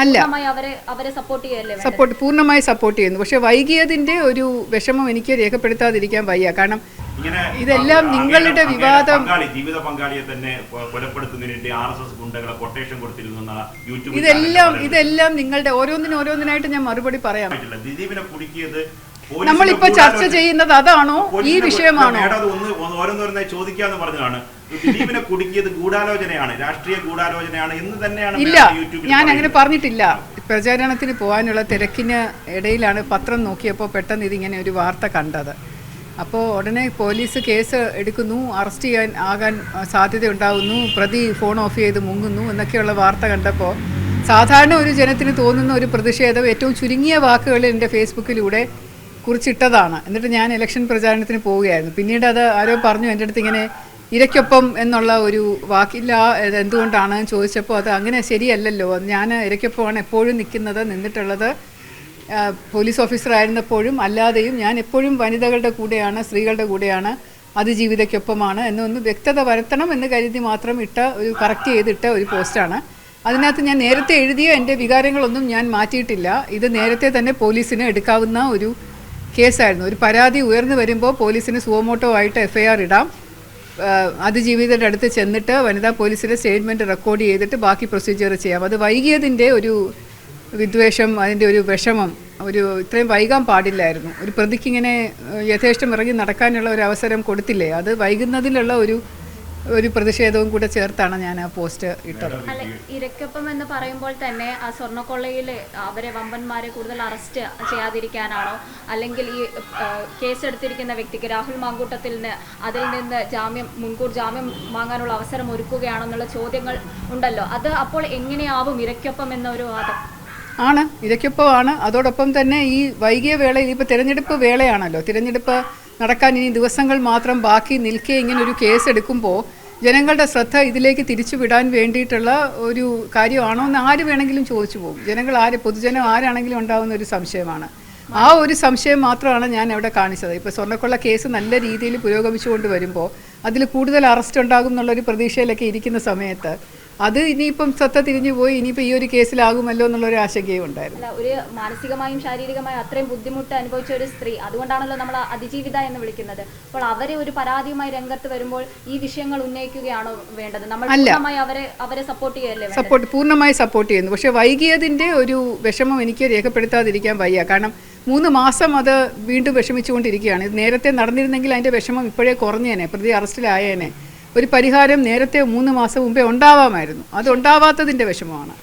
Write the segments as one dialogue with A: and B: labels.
A: അല്ല.
B: പൂർണമായി അവരെ അവരെ സപ്പോർട്ട് ചെയ്യല്ലേ
A: സപ്പോർട്ട് പൂർണമായി സപ്പോർട്ട് ചെയ്യുന്നു. പക്ഷെ വൈകിയതിന്റെ ഒരു വിഷമം എനിക്ക് രേഖപ്പെടുത്താതിരിക്കാൻ വയ്യ. കാരണം ഇതെല്ലാം നിങ്ങളുടെ വിവാദം-
C: ജീവിത പങ്കാളിയെ തന്നെ കൊലപ്പെടുത്തുന്നതിന് ആർ എസ് എസ് ഗുണ്ടകളെ കൊട്ടേഷൻ കൊടുത്തിരുന്നു
A: ഇതെല്ലാം ഇതെല്ലാം നിങ്ങളുടെ ഓരോന്നിനും ഓരോന്നിനായിട്ട് ഞാൻ മറുപടി പറയാം.
C: ദിലീപിനെ കുടുക്കിയത്
A: നമ്മളിപ്പോ ചർച്ച ചെയ്യുന്നത് അതാണോ? ഈ വിഷയമാണോ?
C: ഓരോന്നോരോന്നായി ചോദിക്കാന്ന് പറഞ്ഞതാണ്. ദിലീപിനെ കുടുക്കിയത് ഗൂഢാലോചനയാണ് രാഷ്ട്രീയ ഗൂഢാലോചനയാണ് എന്ന് തന്നെയാണ്
A: ഇല്ല ഞാൻ അങ്ങനെ പറഞ്ഞിട്ടില്ല. പ്രചാരണത്തിന് പോകാനുള്ള തിരക്കിന് ഇടയിലാണ് പത്രം നോക്കിയപ്പോൾ പെട്ടെന്ന് ഇതിങ്ങനെ ഒരു വാർത്ത കണ്ടത്. അപ്പോൾ ഉടനെ പോലീസ് കേസ് എടുക്കുന്നു അറസ്റ്റ് ചെയ്യാൻ ആകാൻ സാധ്യതയുണ്ടാകുന്നു പ്രതി ഫോൺ ഓഫ് ചെയ്ത് മുങ്ങുന്നു എന്നൊക്കെയുള്ള വാർത്ത കണ്ടപ്പോൾ സാധാരണ ഒരു ജനത്തിന് തോന്നുന്ന ഒരു പ്രതിഷേധം ഏറ്റവും ചുരുങ്ങിയ വാക്കുകളിൽ എന്റെ ഫേസ്ബുക്കിലൂടെ കുറിച്ചിട്ടതാണ്. എന്നിട്ട് ഞാൻ ഇലക്ഷൻ പ്രചാരണത്തിന് പോവുകയായിരുന്നു. പിന്നീട് അത് ആരോ പറഞ്ഞു എന്റെ അടുത്ത് ഇങ്ങനെ ഇരയ്ക്കൊപ്പം എന്നുള്ള ഒരു വാക്കില്ല. എന്തുകൊണ്ടാണ് ചോദിച്ചപ്പോൾ അത് അങ്ങനെ ശരിയല്ലല്ലോ. ഞാൻ ഇരയ്ക്കൊപ്പമാണ് എപ്പോഴും നിൽക്കുന്നത് നിന്നിട്ടുള്ളത്. പോലീസ് ഓഫീസർ ആയിരുന്നപ്പോഴും അല്ലാതെയും ഞാൻ എപ്പോഴും വനിതകളുടെ കൂടെയാണ് സ്ത്രീകളുടെ കൂടെയാണ് അതിജീവിതയ്ക്കൊപ്പമാണ് എന്നൊന്ന് വ്യക്തത വരുത്തണം എന്ന് കരുതി മാത്രം ഇട്ട ഒരു കറക്റ്റ് ചെയ്തിട്ട ഒരു പോസ്റ്റാണ്. അതിനകത്ത് ഞാൻ നേരത്തെ എഴുതിയ എന്റെ വികാരങ്ങളൊന്നും ഞാൻ മാറ്റിയിട്ടില്ല. ഇത് നേരത്തെ തന്നെ പോലീസിന് എടുക്കാവുന്ന ഒരു കേസായിരുന്നു. ഒരു പരാതി ഉയർന്നു വരുമ്പോൾ പോലീസിന് സുവമോട്ടോ ആയിട്ട് എഫ്ഐആർ ഇടാം. ആഹ് അതിജീവിതരുടെ അടുത്ത് ചെന്നിട്ട് വനിതാ പോലീസിന്റെ സ്റ്റേറ്റ്മെന്റ് റെക്കോർഡ് ചെയ്തിട്ട് ബാക്കി പ്രൊസീജിയർ ചെയ്യാം. അത് വൈകിയതിന്റെ ഒരു വിദ്വേഷം അതിന്റെ ഒരു വിഷമം ഒരു ഇത്രയും വൈകാൻ പാടില്ലായിരുന്നു. ഒരു പ്രതിക്ക് ഇങ്ങനെ യഥേഷ്ടം ഇറങ്ങി നടക്കാനുള്ള ഒരു അവസരം കൊടുത്തില്ലേ? അത് വൈകുന്നതിലുള്ള ഒരു ഒരു പ്രതിഷേധവും കൂടെ ചേർത്താണ് ഞാൻ ആ പോസ്റ്റ് ഇട്ടത്.
B: അല്ല ഇരക്കപ്പം എന്ന് പറയുമ്പോൾ തന്നെ ആ സ്വർണക്കൊള്ളയിൽ അവരെ വമ്പന്മാരെ കൂടുതൽ അറസ്റ്റ് ചെയ്യാതിരിക്കാനാണോ? അല്ലെങ്കിൽ ഈ കേസെടുത്തിരിക്കുന്ന വ്യക്തിക്ക് രാഹുൽ മാങ്കൂട്ടത്തിന് അതിൽ നിന്ന് ജാമ്യം മുൻകൂർ ജാമ്യം വാങ്ങാനുള്ള അവസരം ഒരുക്കുകയാണോ എന്നുള്ള ചോദ്യങ്ങൾ ഉണ്ടല്ലോ. അത് അപ്പോൾ എങ്ങനെയാവും ഇരയ്ക്കൊപ്പം എന്നൊരു വാദം?
A: ആണ് ഇരയ്ക്കൊപ്പമാണ് അതോടൊപ്പം തന്നെ ഈ വൈകിയ വേളയിൽ ഇപ്പോൾ തിരഞ്ഞെടുപ്പ് വേളയാണല്ലോ. തിരഞ്ഞെടുപ്പ് നടക്കാൻ ഇനി ദിവസങ്ങൾ മാത്രം ബാക്കി നിൽക്കെ ഇങ്ങനെ ഒരു കേസ് എടുക്കുമ്പോൾ ജനങ്ങളുടെ ശ്രദ്ധ ഇതിലേക്ക് തിരിച്ചു വിടാൻ വേണ്ടിയിട്ടുള്ള ഒരു കാര്യമാണോ എന്ന് ആര് വേണമെങ്കിലും ചോദിച്ചു പോകും. ജനങ്ങൾ ആര് പൊതുജനം ആരാണെങ്കിലും ഉണ്ടാകുന്ന ഒരു സംശയമാണ്. ആ ഒരു സംശയം മാത്രമാണ് ഞാൻ അവിടെ കാണിച്ചത്. ഇപ്പോൾ സ്വർണക്കൊള്ള കേസ് നല്ല രീതിയിൽ പുരോഗമിച്ചുകൊണ്ട് വരുമ്പോൾ അതിൽ കൂടുതൽ അറസ്റ്റ് ഉണ്ടാകും എന്നുള്ളൊരു പ്രതീക്ഷയിലൊക്കെ ഇരിക്കുന്ന സമയത്ത് അത് ഇനിയിപ്പം ശ്രദ്ധ തിരിഞ്ഞു പോയി ഇനിയിപ്പോൾ ഈ ഒരു കേസിലാകുമല്ലോ എന്നുള്ളൊരു ആശങ്കയും ഉണ്ടായിരുന്നു.
B: ഒരു മാനസികമായും ശാരീരികമായും അത്രയും ബുദ്ധിമുട്ട് അനുഭവിച്ച ഒരു സ്ത്രീ അതുകൊണ്ടാണല്ലോ നമ്മൾ അതിജീവിത എന്ന് വിളിക്കുന്നത്. അപ്പോൾ അവരെ ഒരു പരാതിയുമായി രംഗത്ത് വരുമ്പോൾ ഈ വിഷയങ്ങൾ ഉന്നയിക്കുകയാണോ വേണ്ടത്? നമ്മൾ പൂർണമായി അവരെ അവരെ സപ്പോർട്ട് ചെയ്യല്ലേ?
A: സപ്പോർട്ട് പൂർണമായി സപ്പോർട്ട് ചെയ്യുന്നു. പക്ഷേ വൈകിയതിന്റെ ഒരു വിഷമം എനിക്ക് രേഖപ്പെടുത്താതിരിക്കാൻ വയ്യ. കാരണം മൂന്ന് മാസം അത് വീണ്ടും വിഷമിച്ചുകൊണ്ടിരിക്കുകയാണ്. ഇത് നേരത്തെ നടന്നിരുന്നെങ്കിൽ അതിന്റെ വിഷമം ഇപ്പോഴേ കുറഞ്ഞേനെ പ്രതി അറസ്റ്റിലായേനെ. ഒരു പരിഹാരം നേരത്തെ മൂന്ന് മാസം മുമ്പേ ഉണ്ടാവാമായിരുന്നു. അത് ഉണ്ടാവാത്തതിന്റെ വിഷമമാണ്.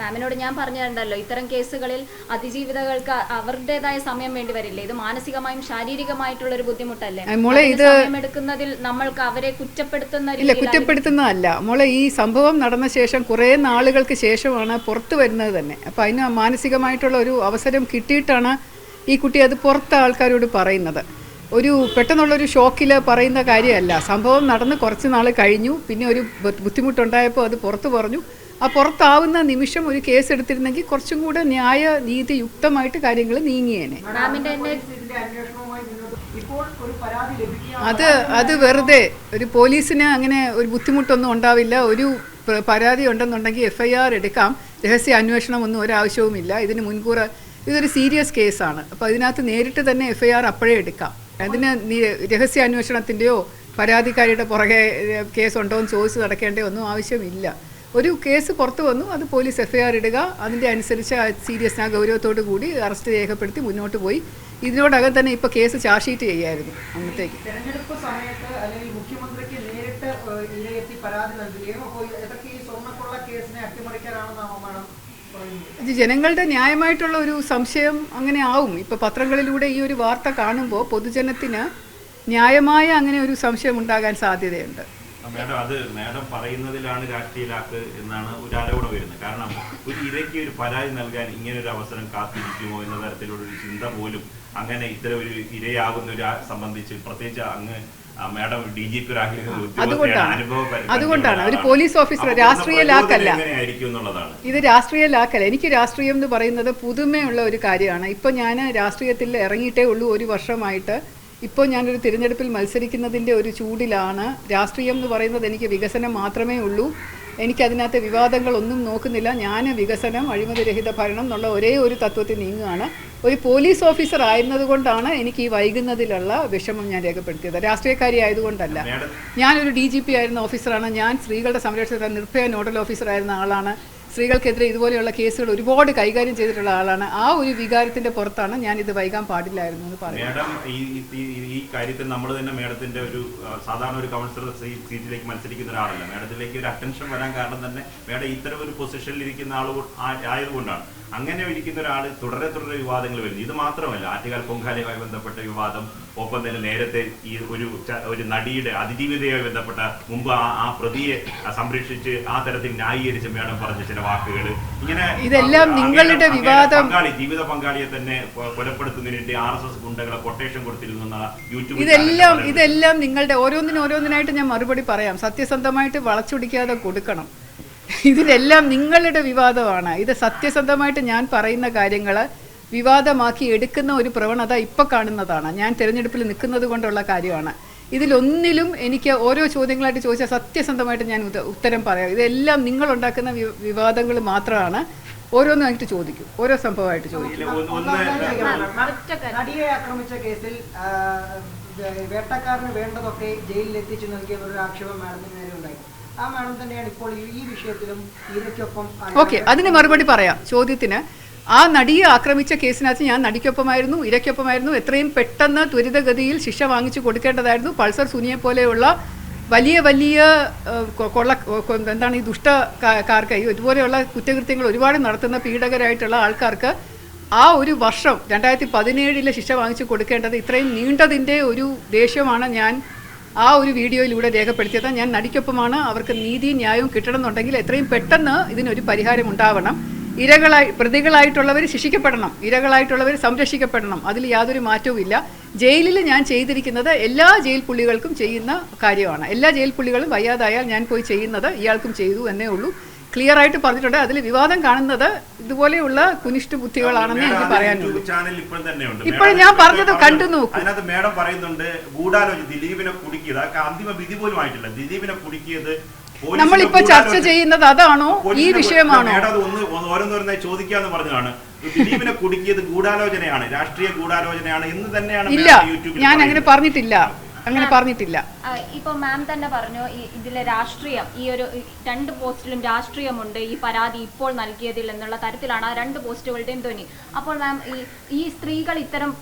B: മാമിനോട് ഞാൻ പറഞ്ഞിട്ടുണ്ടല്ലോ ഇത്തരം കേസുകളിൽ അതിജീവിതകൾക്ക് അവരുടേതായ സമയം വേണ്ടി വരില്ലേ. ഇത് മാനസികമായും ശാരീരികമായിട്ടുള്ള ഒരു ബുദ്ധിമുട്ടല്ലേ
A: മോളെ ഇത്
B: എടുക്കുന്നതിൽ നമ്മൾക്ക് അവരെ കുറ്റപ്പെടുത്തുന്ന
A: ഇല്ല കുറ്റപ്പെടുത്തുന്നതല്ല. മോളെ ഈ സംഭവം നടന്ന ശേഷം കുറേ നാളുകൾക്ക് ശേഷമാണ് പുറത്തു വരുന്നത് തന്നെ. അപ്പോൾ അതിന് മാനസികമായിട്ടുള്ള ഒരു അവസരം കിട്ടിയിട്ടാണ് ഈ കുട്ടി അത് പുറത്ത് ആൾക്കാരോട് പറയുന്നത്. ഒരു പെട്ടെന്നുള്ളൊരു ഷോക്കിൽ പറയുന്ന കാര്യമല്ല. സംഭവം നടന്ന് കുറച്ച് നാൾ കഴിഞ്ഞു. പിന്നെ ഒരു ബുദ്ധിമുട്ടുണ്ടായപ്പോൾ അത് പുറത്ത് പറഞ്ഞു. ആ പുറത്താവുന്ന നിമിഷം ഒരു കേസ് എടുത്തിരുന്നെങ്കിൽ കുറച്ചും കൂടെ ന്യായ നീതിയുക്തമായിട്ട് കാര്യങ്ങൾ നീങ്ങിയേനെ അത് അത് വെറുതെ ഒരു പോലീസിന് അങ്ങനെ ഒരു ബുദ്ധിമുട്ടൊന്നും ഉണ്ടാവില്ല. ഒരു പരാതി ഉണ്ടെന്നുണ്ടെങ്കിൽ എഫ് ഐ ആർ എടുക്കാം. രഹസ്യ അന്വേഷണം ഒന്നും ഒരാവശ്യവുമില്ല. ഇതിന് മുൻകൂർ ഇതൊരു സീരിയസ് കേസാണ്. അപ്പോൾ അതിനകത്ത് നേരിട്ട് തന്നെ എഫ് ഐ ആർ അപ്പോഴേ എടുക്കാം. അതിന് നി- രഹസ്യ അന്വേഷണത്തിന്റെയോ പരാതിക്കാരിയുടെ പുറകെ കേസ് കേസുണ്ടോ എന്ന് ചോദിച്ച് നടക്കേണ്ട ഒന്നും ആവശ്യമില്ല. ഒരു കേസ് പുറത്തു വന്നു അത് പോലീസ് എഫ്ഐആർ ഇടുക അതിന്റെ അനുസരിച്ച് സീരിയസ് ആ ഗൗരവത്തോടു കൂടി അറസ്റ്റ് രേഖപ്പെടുത്തി മുന്നോട്ട് പോയി. ഇതിനോടകം തന്നെ ഇപ്പോൾ കേസ് ചാർജ് ഷീറ്റ് ചെയ്യായിരുന്നു അന്നത്തേക്ക്.
D: തെരഞ്ഞെടുപ്പ് സമയത്ത് അല്ലെങ്കിൽ മുഖ്യമന്ത്രിക്ക് നേരിട്ട് പരാതി നൽകുകയും ഈ കേസിനെ അട്ടിമറിക്കാനാണെന്നാണോ മാഡം?
A: ഇത് ജനങ്ങളുടെ ന്യായമായിട്ടുള്ള ഒരു സംശയം അങ്ങനെ ആവും. ഇപ്പോൾ പത്രങ്ങളിലൂടെ ഈ ഒരു വാർത്ത കാണുമ്പോൾ പൊതുജനത്തിന് ന്യായമായ അങ്ങനെ ഒരു സംശയം ഉണ്ടാകാൻ സാധ്യതയുണ്ട്.
C: മാഡം അത് മാഡം പറയുന്നതിലാണ് രാഷ്ട്രീയലാക്ക് എന്നാണ് ഒരു ആരോപണം വരുന്നത്. കാരണം ഒരു ഇരയ്ക്ക് ഒരു പരാതി നൽകാൻ ഇങ്ങനെ ഒരു അവസരം കാത്തിരിക്കുമോ എന്ന തരത്തിലുള്ള ഒരു ചിന്ത പോലും അങ്ങനെ ഇത്തരം ഒരു ഇരയാകുന്ന ഒരു സംബന്ധിച്ച് പ്രത്യേകിച്ച് അങ്ങ്
A: അതുകൊണ്ടാണ്. അതുകൊണ്ടാണ്. ഒരു പോലീസ് ഓഫീസർ രാഷ്ട്രീയ ലാക്കല്ല. ഇത് രാഷ്ട്രീയ ലാക്കല്ല. എനിക്ക് രാഷ്ട്രീയം എന്ന് പറയുന്നത് പുതുമയുള്ള ഒരു കാര്യമാണ്. ഇപ്പോൾ ഞാൻ രാഷ്ട്രീയത്തിൽ ഇറങ്ങിയിട്ടേ ഉള്ളൂ ഒരു വർഷമായിട്ട്. ഇപ്പോൾ ഞാനൊരു തിരഞ്ഞെടുപ്പിൽ മത്സരിക്കുന്നതിന്റെ ഒരു ചൂടിലാണ് രാഷ്ട്രീയം എന്ന് പറയുന്നത് എനിക്ക് വികസനം മാത്രമേ ഉള്ളൂ. എനിക്കതിനകത്ത് വിവാദങ്ങളൊന്നും നോക്കുന്നില്ല. ഞാൻ വികസനം അഴിമതിരഹിത ഭരണം എന്നുള്ള ഒരേ ഒരു തത്വത്തിൽ നീങ്ങുകയാണ്. ഒരു പോലീസ് ഓഫീസർ ആയിരുന്നതുകൊണ്ടാണ് എനിക്ക് ഈ വൈകുന്നതിലുള്ള വിഷമം ഞാൻ രേഖപ്പെടുത്തിയത്. രാഷ്ട്രീയക്കാരി ആയതുകൊണ്ടല്ല. ഞാനൊരു ഡി ജി പി ആയിരുന്ന ഓഫീസറാണ്. ഞാൻ സ്ത്രീകളുടെ സംരക്ഷണത്തിന് നിർഭയ നോഡൽ ഓഫീസറായിരുന്ന ആളാണ്. സ്ത്രീകൾക്കെതിരെ ഇതുപോലെയുള്ള കേസുകൾ ഒരുപാട് കൈകാര്യം ചെയ്തിട്ടുള്ള ആളാണ്. ആ ഒരു വികാരത്തിന്റെ പുറത്താണ് ഞാൻ ഇത് വൈകാൻ പാടില്ലായിരുന്നു എന്ന് പറയുന്നത്.
C: ഈ- ഈ- ഈ കാര്യത്തിൽ നമ്മൾ തന്നെ മേഡത്തിന്റെ ഒരു സാധാരണ ഒരു കൗൺസിലർ സീറ്റിലേക്ക് മത്സരിക്കുന്ന ഒരാളല്ല. മേഡത്തിലേക്ക് ഒരു അറ്റൻഷൻ വരാൻ കാരണം തന്നെ മേഡം ഇത്തരം ഒരു പൊസിഷനിൽ ഇരിക്കുന്ന ആൾ ആയതുകൊണ്ടാണ് അങ്ങനെ ഇരിക്കുന്ന ഒരാൾ തുടരെ തുടരെ വിവാദങ്ങൾ വരുന്നു. ഇത് മാത്രമല്ല ആറ്റുകാൽ പൊങ്കാലയുമായി ബന്ധപ്പെട്ട വിവാദം ഒപ്പം തന്നെ നേരത്തെ ഈ ഒരു ഒരു നടിയുടെ അതിജീവിതയുമായി ബന്ധപ്പെട്ട മുമ്പ് ആ ആ പ്രതിയെ സംരക്ഷിച്ച് ആ തരത്തിൽ ന്യായീകരിച്ച് മേഡം പറഞ്ഞ ചില വാക്കുകൾ ഇങ്ങനെ
A: ഇതെല്ലാം നിങ്ങളുടെ വിവാദം-
C: പങ്കാളി ജീവിത പങ്കാളിയെ തന്നെ കൊലപ്പെടുത്തുന്നതിന് വേണ്ടി ആർ എസ് എസ് ഗുണ്ടകളെ കൊട്ടേഷൻ കൊടുത്തിരുന്നു യൂട്യൂബ്
A: ഇതെല്ലാം ഇതെല്ലാം നിങ്ങളുടെ ഓരോന്നിനും ഓരോന്നിനായിട്ട് ഞാൻ മറുപടി പറയാം. സത്യസന്ധമായിട്ട് വളച്ചൊടിക്കാതെ കൊടുക്കണം. ഇതിലെല്ലാം നിങ്ങളുടെ വിവാദമാണ്. ഇത് സത്യസന്ധമായിട്ട് ഞാൻ പറയുന്ന കാര്യങ്ങൾ വിവാദമാക്കി എടുക്കുന്ന ഒരു പ്രവണത ഇപ്പോൾ കാണുന്നതാണ്. ഞാൻ തിരഞ്ഞെടുപ്പിൽ നിൽക്കുന്നത് കൊണ്ടുള്ള കാര്യമാണ്. ഇതിലൊന്നിലും എനിക്ക് ഓരോ ചോദ്യങ്ങളായിട്ട് ചോദിച്ചാൽ സത്യസന്ധമായിട്ട് ഞാൻ ഉത്തരം പറയാം. ഇതെല്ലാം നിങ്ങളുണ്ടാക്കുന്ന ഉണ്ടാക്കുന്ന വിവാദങ്ങൾ മാത്രമാണ്. ഓരോന്നായിട്ട് ചോദിക്കും. ഓരോ സംഭവമായിട്ട് ചോദിക്കും.
D: നടിയെ ആക്രമിച്ച കേസിൽ വേട്ടക്കാരന് വേണ്ടതൊക്കെ ജയിലിൽ എത്തിച്ചു നൽകിയ ഒരു ആക്ഷേപം മാഡത്തിന് നേരെ ഉണ്ടായി. ആ ഈ- വിഷയത്തിലും ഇരയ്ക്കൊപ്പം
A: ഓക്കെ അതിന് മറുപടി പറയാം. ചോദ്യത്തിന് ആ നടിയെ ആക്രമിച്ച കേസിനകത്ത് ഞാൻ നടിക്കൊപ്പമായിരുന്നു ഇരയ്ക്കൊപ്പമായിരുന്നു എത്രയും പെട്ടെന്ന് ത്വരിതഗതിയിൽ ശിക്ഷ വാങ്ങിച്ചു കൊടുക്കേണ്ടതായിരുന്നു. പൾസർ സുനിയെ പോലെയുള്ള വലിയ വലിയ കൊള്ള എന്താണ് ഈ ദുഷ്ടക്കാർക്ക് ഈ ഇതുപോലെയുള്ള കുറ്റകൃത്യങ്ങൾ ഒരുപാട് നടത്തുന്ന പീഡകരായിട്ടുള്ള ആൾക്കാർക്ക് ആ ഒരു വർഷം രണ്ടായിരത്തി പതിനേഴിലെ ശിക്ഷ വാങ്ങിച്ചു കൊടുക്കേണ്ടത് ഇത്രയും നീണ്ടതിന്റെ ഒരു ദേഷ്യമാണ് ഞാൻ ആ ഒരു വീഡിയോയിലൂടെ രേഖപ്പെടുത്തിയത് ഞാൻ നടിക്കൊപ്പമാണ്. അവർക്ക് നീതി ന്യായവും കിട്ടണമെന്നുണ്ടെങ്കിൽ എത്രയും പെട്ടെന്ന് ഇതിനൊരു പരിഹാരം ഉണ്ടാവണം. ഇരകളായി പ്രതികളായിട്ടുള്ളവർ ശിക്ഷിക്കപ്പെടണം. ഇരകളായിട്ടുള്ളവർ സംരക്ഷിക്കപ്പെടണം. അതിൽ യാതൊരു മാറ്റവുമില്ല ജയിലിൽ ഞാൻ ചെയ്തിരിക്കുന്നത് എല്ലാ ജയിൽ പുള്ളികൾക്കും ചെയ്യുന്ന കാര്യമാണ്. എല്ലാ ജയിൽ പുള്ളികളും വയ്യാതായാൽ ഞാൻ പോയി ചെയ്യുന്നത് ഇയാൾക്കും ചെയ്തു എന്നേ ഉള്ളൂ. ക്ലിയർ ആയിട്ട് പറഞ്ഞിട്ടുണ്ട്. അതിൽ വിവാദം കാണുന്നത് ഇതുപോലെയുള്ള കുനിഷ്ട ബുദ്ധികളാണെന്ന് എനിക്ക് പറയാനുള്ളൂ
C: ഇപ്പോഴും
A: ഞാൻ പറഞ്ഞത്
C: പറഞ്ഞു.
A: കണ്ടു നോക്കൂ.
C: അതിനകത്ത് മേഡം പറയുന്നുണ്ട് ഗൂഢാലോചന ദിലീപിനെ കുടുക്കിയത് അന്തിമ വിധി പോലും ആയിട്ടില്ല. ദിലീപിനെ കുടുക്കിയത്
A: നമ്മളിപ്പോ ചർച്ച ചെയ്യുന്നത് അതാണോ? ഈ വിഷയമാണോ?
C: ഓരോന്നോരോന്നായി ചോദിക്കാന്ന് പറഞ്ഞതാണ്. ദിലീപിനെ കുടുക്കിയത് ഗൂഢാലോചനയാണ് രാഷ്ട്രീയ ഗൂഢാലോചനയാണ് എന്ന് തന്നെയാണ്
A: ഇല്ല
C: യൂട്യൂബിൽ
A: ഞാൻ അങ്ങനെ പറഞ്ഞിട്ടില്ല. അങ്ങനെ പറഞ്ഞിട്ടില്ല.
B: ഇപ്പൊ മാം തന്നെ പറഞ്ഞു ഇതിലെ രാഷ്ട്രീയം ഈ ഒരു രണ്ട് പോസ്റ്റിലും രാഷ്ട്രീയമുണ്ട് ഈ പരാതി ഇപ്പോൾ നൽകിയതിൽ എന്നുള്ള തരത്തിലാണ് ആ രണ്ട് പോസ്റ്റുകളുടെയും ധ്വനി. അപ്പോൾ മാം ഈ സ്ത്രീകൾ ഇത്തരം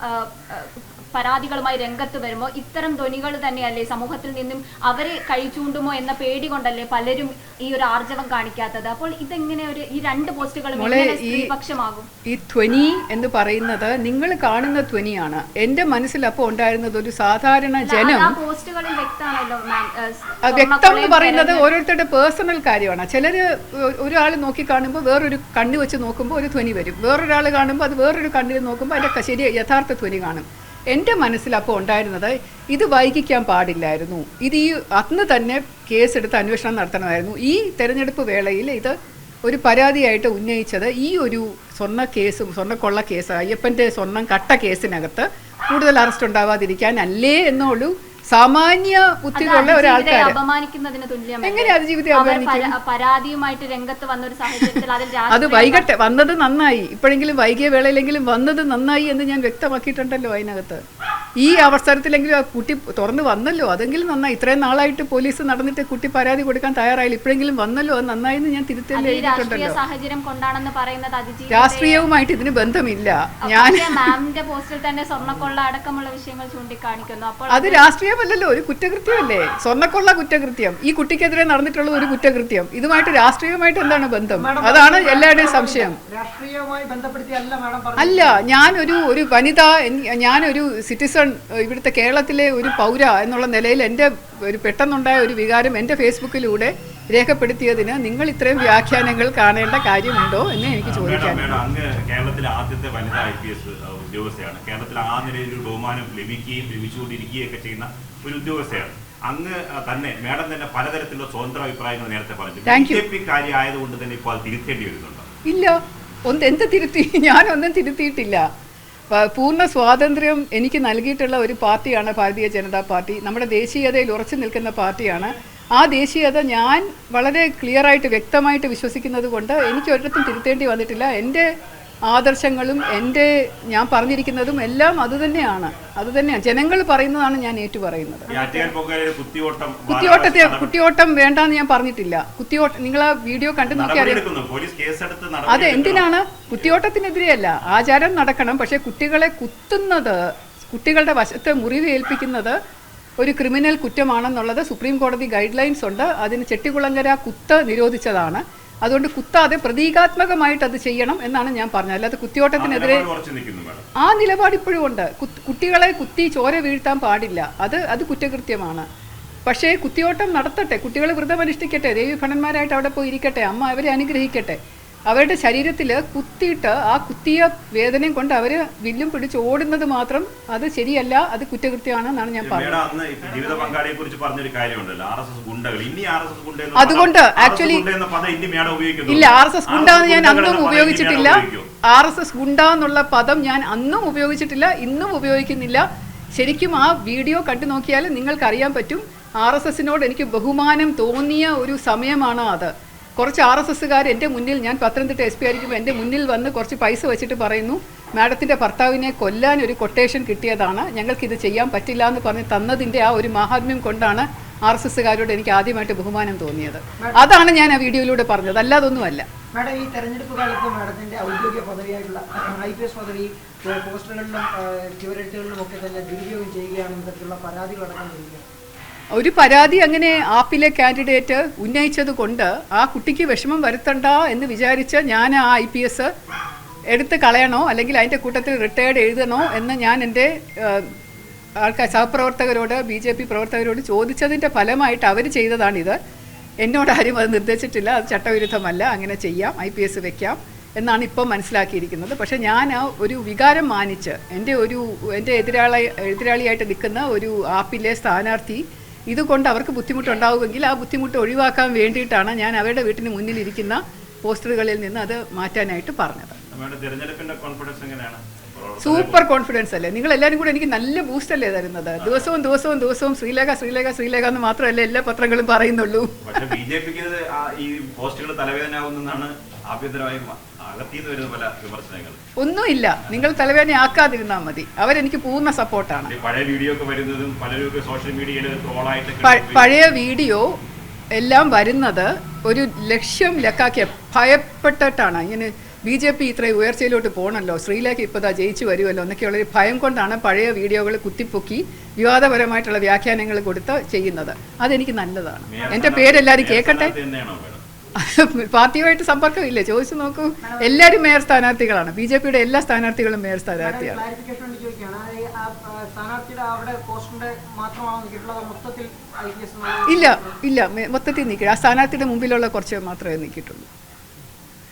B: പരാതികളുമായി രംഗത്ത് വരുമ്പോൾ ഇത്തരം ധ്വനികൾ തന്നെയല്ലേ സമൂഹത്തിൽ നിന്നും അവരെ കഴിച്ചൂണ്ടുമോ എന്ന പേടി കൊണ്ടല്ലേ പലരും ഈ ഒരു ആർജവം കാണിക്കാത്തത്? അപ്പോൾ ഇതെങ്ങനെ ഒരു ഈ രണ്ട് പോസ്റ്റുകളും പക്ഷമാകും
A: ഈ- ധ്വനി എന്ന് പറയുന്നത് നിങ്ങൾ കാണുന്ന ധ്വനിയാണ്. എന്റെ മനസ്സിൽ അപ്പോൾ ഉണ്ടായിരുന്നത് ഒരു സാധാരണ ജനം.
B: പോസ്റ്റുകളിൽ വ്യക്തമാണല്ലോ
A: വ്യക്തം എന്ന് പറയുന്നത് ഓരോരുത്തരുടെ പേഴ്സണൽ കാര്യമാണ്. ചിലര് ഒരാൾ നോക്കി കാണുമ്പോൾ വേറൊരു കണ്ണ് വെച്ച് നോക്കുമ്പോൾ ഒരു ധ്വനി വരും. വേറൊരാൾ കാണുമ്പോൾ അത് വേറൊരു കണ്ണിൽ നോക്കുമ്പോൾ അതിന്റെ ശരി യഥാർത്ഥ ധ്വനി കാണും. എന്റെ മനസ്സിൽ അപ്പോൾ ഉണ്ടായിരുന്നത് ഇത് വൈകിക്കാൻ പാടില്ലായിരുന്നു. ഇത് ഈ അന്ന് തന്നെ കേസെടുത്ത് അന്വേഷണം നടത്തണമായിരുന്നു. ഈ തെരഞ്ഞെടുപ്പ് വേളയിൽ ഇത് ഒരു പരാതിയായിട്ട് ഉന്നയിച്ചത് ഈ ഒരു സ്വർണ കേസും സ്വർണക്കൊള്ള കേസ് അയ്യപ്പന്റെ സ്വർണം കട്ട കേസിനകത്ത് കൂടുതൽ അറസ്റ്റ് ഉണ്ടാവാതിരിക്കാൻ അല്ലേ എന്നുള്ളൂ സാമാന്യ ബുദ്ധിയുള്ള ഒരാൾക്കാർ
B: അപമാനിക്കുന്നതിന്
A: അതിജീവിതയെ
B: അവർ
A: അപമാനിക്കും?
B: പരാ- പരാതിയുമായിട്ട് രംഗത്ത് വന്ന ഒരു സാഹചര്യത്തിൽ അതിൽ
A: അത് വൈകട്ടെ വന്നത് നന്നായി. ഇപ്പോഴെങ്കിലും വൈകിയ വേളയിലെങ്കിലും വന്നത് നന്നായി എന്ന് ഞാൻ വ്യക്തമാക്കിയിട്ടുണ്ടല്ലോ അതിനകത്ത്. ഈ അവസരത്തിലെങ്കിലും ആ കുട്ടി തുറന്ന് വന്നല്ലോ? അതെങ്കിലും നന്നായി. ഇത്രയും നാളായിട്ട് പോലീസ് നടന്നിട്ട് കുട്ടി പരാതി കൊടുക്കാൻ തയ്യാറായില്ല. ഇപ്പോഴെങ്കിലും വന്നല്ലോ? അത് നന്നായി എന്ന് ഞാൻ എഴുതിയിട്ടുണ്ടല്ലോ.
B: അതിജീവിതയെ-
A: രാഷ്ട്രീയവുമായിട്ട് ഇതിന് ബന്ധമില്ല. ഞാൻ
B: പക്ഷേ പോസ്റ്റിൽ തന്നെ സ്വർണക്കൊള്ള അടക്കമുള്ള വിഷയങ്ങൾ ചൂണ്ടിക്കാണിക്കുന്നു. അപ്പോൾ
A: അത് രാഷ്ട്രീയമല്ലല്ലോ. ഒരു കുറ്റകൃത്യമല്ലേ? സ്വർണക്കൊള്ള കുറ്റകൃത്യം. ഈ കുട്ടിക്കെതിരെ നടന്നിട്ടുള്ള ഒരു കുറ്റകൃത്യം. ഇതുമായിട്ട് രാഷ്ട്രീയമായിട്ട് എന്താണ് ബന്ധം? അതാണ് എല്ലാവരുടെയും സംശയം. അല്ല ഞാനൊരു ഒരു വനിത ഞാനൊരു സിറ്റിസൺ ഇവിടുത്തെ കേരളത്തിലെ ഒരു പൗര എന്നുള്ള നിലയിൽ എന്റെ ഒരു പെട്ടെന്നുണ്ടായ ഒരു വികാരം എന്റെ ഫേസ്ബുക്കിലൂടെ രേഖപ്പെടുത്തിയതിന് നിങ്ങൾ ഇത്രയും വ്യാഖ്യാനങ്ങൾ കാണേണ്ട കാര്യമുണ്ടോ എന്ന് എനിക്ക്
C: ചോദിക്കാം
A: ചോദിക്കാൻ.
C: കേരളത്തിലെ ആദ്യത്തെ വനിതാ ഐ പി എസ് ഉദ്യോഗസ്ഥയാണ്. കേരളത്തിൽ ആ നിലയിൽ ഒരു ബഹുമാനം ലഭിക്കുകയും ലഭിച്ചുകൊണ്ടിരിക്കുകയും ഒക്കെ ചെയ്യുന്ന ഒരു ഉദ്യോഗസ്ഥയാണ്. അങ്ങ് തന്നെ മേഡം തന്നെ പലതരത്തിലുള്ള സ്വതന്ത്ര അഭിപ്രായങ്ങൾ നേരത്തെ പറഞ്ഞു
A: Thank
C: B
A: you.
C: J P കാര്യമായതുകൊണ്ട് തന്നെ ഇപ്പോൾ അത് തിരുത്തേണ്ടി വരുന്നുണ്ടോ?
A: ഇല്ല. ഒന്ന് എന്ത് തിരുത്തി? ഞാനൊന്നും തിരുത്തിയിട്ടില്ല. പൂർണ സ്വാതന്ത്ര്യം എനിക്ക് നൽകിയിട്ടുള്ള ഒരു പാർട്ടിയാണ് ഭാരതീയ ജനതാ പാർട്ടി. നമ്മുടെ ദേശീയതയിൽ ഉറച്ചു നിൽക്കുന്ന പാർട്ടിയാണ്. ആ ദേശീയത ഞാൻ വളരെ ക്ലിയറായിട്ട് വ്യക്തമായിട്ട് വിശ്വസിക്കുന്നത് കൊണ്ട് എനിക്ക് ഒരിടത്തും തിരുത്തേണ്ടി വന്നിട്ടില്ല. എന്റെ ആദർശങ്ങളും എന്റെ ഞാൻ പറഞ്ഞിരിക്കുന്നതും എല്ലാം അതുതന്നെയാണ് അതുതന്നെയാണ് ജനങ്ങൾ പറയുന്നതാണ് ഞാൻ
C: ഏറ്റു പറയുന്നത്
A: കുത്തിയോട്ടത്തെ കുത്തിയോട്ടം വേണ്ടെന്ന് ഞാൻ പറഞ്ഞിട്ടില്ല. കുത്തിയോട്ടം നിങ്ങൾ ആ വീഡിയോ കണ്ടു നോക്കിയാൽ അത് എന്തിനാണ്? കുത്തിയോട്ടത്തിനെതിരെയല്ല. ആചാരം നടക്കണം. പക്ഷെ കുട്ടികളെ കുത്തുന്നത് കുട്ടികളുടെ വശത്തെ മുറിവ് ഏൽപ്പിക്കുന്നത് ഒരു ക്രിമിനൽ കുറ്റമാണെന്നുള്ളത് സുപ്രീം കോടതി ഗൈഡ് ലൈൻസ് ഉണ്ട്. അതിന് ചെട്ടികുളങ്ങര കുത്ത് നിരോധിച്ചതാണ്. അതുകൊണ്ട് കുത്താതെ പ്രതീകാത്മകമായിട്ട് അത് ചെയ്യണം എന്നാണ് ഞാൻ പറഞ്ഞത്. അല്ലാതെ കുത്തിയോട്ടത്തിനെതിരെ ആ നിലപാട് ഇപ്പോഴും ഉണ്ട്. കുട്ടികളെ കുത്തി ചോര വീഴ്ത്താൻ പാടില്ല. അത് അത് കുറ്റകൃത്യമാണ്. പക്ഷേ കുത്തിയോട്ടം നടത്തട്ടെ. കുട്ടികൾ വ്രതമനുഷ്ഠിക്കട്ടെ. ദേവി ഭണന്മാരായിട്ട് അവിടെ പോയി ഇരിക്കട്ടെ അമ്മ അവരെ അനുഗ്രഹിക്കട്ടെ. അവരുടെ ശരീരത്തിൽ കുത്തിയിട്ട് ആ കുത്തിയ വേദനയും കൊണ്ട് അവർ വില്ലും പിടിച്ച് ഓടുന്നത് മാത്രം അത് ശരിയല്ല അത് കുറ്റകൃത്യമാണ് എന്നാണ് ഞാൻ പറഞ്ഞത്. അതുകൊണ്ട്
C: ആക്ച്വലി
A: ഇല്ല ആർ എസ് എസ് ഗുണ്ട എന്ന് ഞാൻ അന്നും ഉപയോഗിച്ചിട്ടില്ല. ആർ എസ് എസ് ഗുണ്ട എന്നുള്ള പദം ഞാൻ അന്നും ഉപയോഗിച്ചിട്ടില്ല ഇന്നും ഉപയോഗിക്കുന്നില്ല. ശരിക്കും ആ വീഡിയോ കണ്ടു നോക്കിയാൽ നിങ്ങൾക്ക് അറിയാൻ പറ്റും ആർ എസ് എസിനോട് എനിക്ക് ബഹുമാനം തോന്നിയ ഒരു സമയമാണ് അത്. കുറച്ച് ആർ എസ് എസ്സുകാർ എന്റെ മുന്നിൽ ഞാൻ പത്തനംതിട്ട എസ് പി ആയിരിക്കുമ്പോൾ എന്റെ മുന്നിൽ വന്ന് കുറച്ച് പൈസ വെച്ചിട്ട് പറയുന്നു മാഡത്തിന്റെ ഭർത്താവിനെ കൊല്ലാൻ ഒരു കൊട്ടേഷൻ കിട്ടിയതാണ്. ഞങ്ങൾക്കിത് ചെയ്യാൻ പറ്റില്ല എന്ന് പറഞ്ഞ് തന്നതിന്റെ ആ ഒരു മഹാത്മ്യം കൊണ്ടാണ് ആർ എസ് എസ്സുകാരോട് എനിക്ക് ആദ്യമായിട്ട് ബഹുമാനം തോന്നിയത്. അതാണ് ഞാൻ ആ വീഡിയോയിലൂടെ പറഞ്ഞത്. അല്ലാതൊന്നുമല്ല
D: മാഡം ഈ തെരഞ്ഞെടുപ്പ് കാലത്ത് മാഡത്തിന്റെ ഔദ്യോഗിക പദവിയായിട്ടുള്ള ഐ പി എസ് പദവി പോസ്റ്ററുകളിലും ചുവരെഴുത്തുകളിലും ഒക്കെ തന്നെ ദുരുപയോഗം തരത്തിലുള്ള പരാതികളടക്കം
A: ഒരു പരാതി അങ്ങനെ ആപ്പിലെ കാൻഡിഡേറ്റ് ഉന്നയിച്ചത് കൊണ്ട് ആ കുട്ടിക്ക് വിഷമം വരുത്തണ്ട എന്ന് വിചാരിച്ച് ഞാൻ ആ ഐ പി എസ് എടുത്ത് കളയണോ അല്ലെങ്കിൽ അതിന്റെ കൂട്ടത്തിൽ റിട്ടയർഡ് എഴുതണോ എന്ന് ഞാൻ എന്റെ ആൾക്കാർ സഹപ്രവർത്തകരോട് ബി ജെ പി പ്രവർത്തകരോട് ചോദിച്ചതിന്റെ ഫലമായിട്ട് അവർ ചെയ്തതാണിത്. എന്നോട് ആരും അത് നിർദ്ദേശിച്ചിട്ടില്ല. അത് ചട്ടവിരുദ്ധമല്ല. അങ്ങനെ ചെയ്യാം. ഐ പി എസ് വെക്കാം എന്നാണ് ഇപ്പം മനസ്സിലാക്കിയിരിക്കുന്നത്. പക്ഷേ ഞാൻ ഒരു വികാരം മാനിച്ച് എന്റെ ഒരു എന്റെ എതിരാളി എതിരാളിയായിട്ട് നിൽക്കുന്ന ഒരു ആപ്പിലെ സ്ഥാനാർത്ഥി ഇതുകൊണ്ട് അവർക്ക് ബുദ്ധിമുട്ടുണ്ടാവുമെങ്കിൽ ആ ബുദ്ധിമുട്ട് ഒഴിവാക്കാൻ വേണ്ടിയിട്ടാണ് ഞാൻ അവരുടെ വീട്ടിന് മുന്നിലിരിക്കുന്ന പോസ്റ്ററുകളിൽ നിന്ന് അത് മാറ്റാനായിട്ട് പറഞ്ഞത്.
C: തിരഞ്ഞെടുപ്പിന്റെ കോൺഫിഡൻസ് എങ്ങനെയാണ്?
A: സൂപ്പർ കോൺഫിഡൻസ് അല്ലേ? നിങ്ങൾ എല്ലാവരും കൂടെ എനിക്ക് നല്ല ബൂസ്റ്റ് അല്ലേ തരുന്നത്? ദിവസവും ദിവസവും ദിവസവും ശ്രീലേഖ ശ്രീലേഖ ശ്രീലേഖ എന്ന് മാത്രമല്ല എല്ലാ പത്രങ്ങളും പറയുന്നുള്ളൂ. ഒന്നുമില്ല. നിങ്ങൾ തലവേദന ആക്കാതിരുന്നാൽ മതി. അവരെനിക്ക് പൂർണ സപ്പോർട്ടാണ്.
C: പഴയ വീഡിയോ
A: എല്ലാം വരുന്നത് ഒരു ലക്ഷ്യം ലക്കാക്കിയ ഭയപ്പെട്ടിട്ടാണ്. ഇങ്ങനെ ബി ജെ പി ഇത്രയും ഉയർച്ചയിലോട്ട് പോകണമല്ലോ സ്ത്രീലേക്ക് ഇപ്പോൾ ദാ ജയിച്ചു വരുമല്ലോ എന്നൊക്കെയുള്ളൊരു ഭയം കൊണ്ടാണ് പഴയ വീഡിയോകൾ കുത്തിപ്പൊക്കി വിവാദപരമായിട്ടുള്ള വ്യാഖ്യാനങ്ങൾ കൊടുത്ത് ചെയ്യുന്നത്. അതെനിക്ക് നല്ലതാണ്. എന്റെ പേരെല്ലാവരും കേൾക്കട്ടെ പാർട്ടിയുമായിട്ട് സമ്പർക്കമില്ലേ? ചോദിച്ചു നോക്കൂ. എല്ലാവരും മേയർ സ്ഥാനാർത്ഥികളാണ്. ബി ജെ പിയുടെ എല്ലാ സ്ഥാനാർത്ഥികളും മേയർ സ്ഥാനാർത്ഥിയാണ്. ഇല്ല ഇല്ല. മൊത്തത്തിൽ നിൽക്കില്ല. ആ സ്ഥാനാർത്ഥിയുടെ മുമ്പിലുള്ള കുറച്ച് മാത്രമേ നിൽക്കിയിട്ടുള്ളൂ.